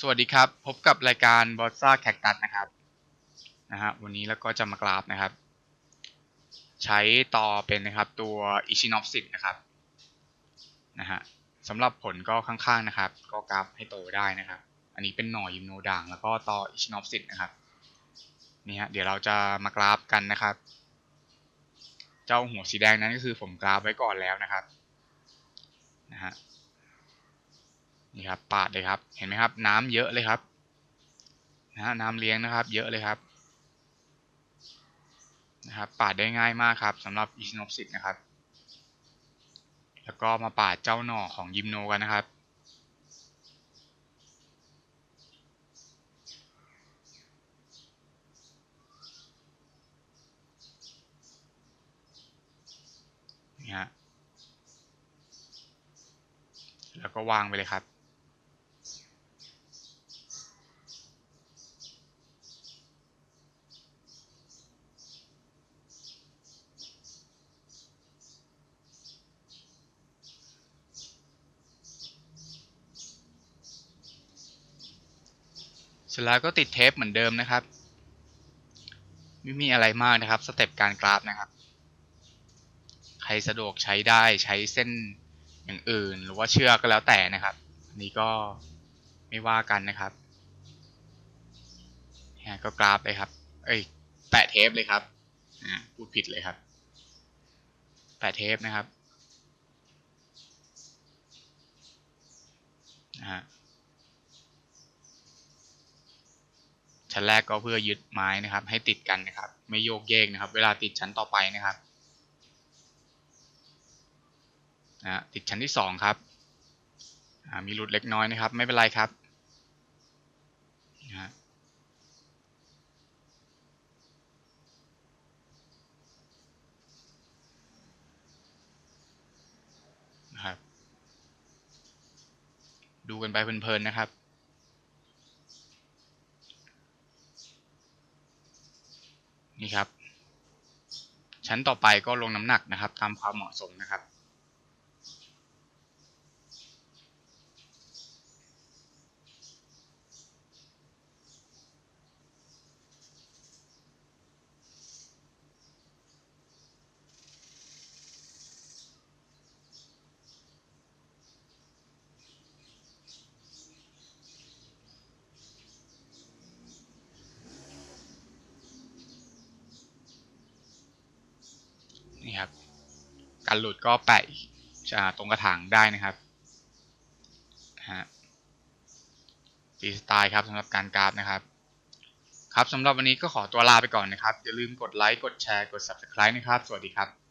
สวัสดีครับ พบกับรายการบอสซ่าแคคตัสนะครับนะฮะวันนี้แล้วก็จะมากราฟนะครับ ใช้ต่อเป็นนะครับตัวอิชินอฟสินะครับนะฮะสำหรับผลก็ข้างๆนะครับ ก็กราฟให้โตได้นะครับ อันนี้เป็นหน่อยิมโนด่าง แล้วก็ต่ออิชินอฟสินะครับนี่ฮะเดี๋ยวเราจะมากราฟกันนะครับ เจ้าหัวสีแดงนั้นก็คือผมกราฟไว้ก่อนแล้วนะครับนะฮะ นี่ครับปาดเลยครับ เห็นไหมครับ น้ำเยอะเลยครับนะฮะน้ำเลี้ยงนะครับ เยอะเลยครับนะครับปาดได้ง่ายมากครับสำหรับอิชโนซิตนะครับ แล้วก็มาปาดเจ้าหน่อของยิมโนกันนะครับนี่ฮะแล้วก็วางไปเลยครับ สร็จแล้วก็ติดเทปเหมือนเดิมนะครับ ไม่มีอะไรมากนะครับสเต็ปการกราฟนะครับ ใครสะดวกใช้ได้ใช้เส้นอย่างอื่น หรือว่าเชือกก็แล้วแต่นะครับอันนี้ก็ไม่ว่ากันนะครับเนี่ยก็กราฟเลยครับ เอ้ยแปะเทปเลยครับอ่าพูดผิดเลยครับแปะเทปนะครับนะฮะ ชั้นแรกก็เพื่อยึดไม้นะครับ ให้ติดกันนะครับ ไม่โยกเยกนะครับ เวลาติดชั้นต่อไปนะครับนะติดชั้นที่สองครับมีหลุดเล็กน้อยนะครับ ไม่เป็นไรครับนะนะครับ ดูกันไปเพลินๆนะครับ นี่ครับ ชั้นต่อไปก็ลงน้ำหนักนะครับ ตามความเหมาะสมนะครับ ครับ การหลุดก็แปะตรงกระถางได้นะครับฮะฟรีสไตล์ครับสำหรับการกราฟนะครับ ครับสำหรับวันนี้ก็ขอตัวลาไปก่อนนะครับ อย่าลืมกดไลค์ กดแชร์ กด Subscribe นะครับ สวัสดีครับ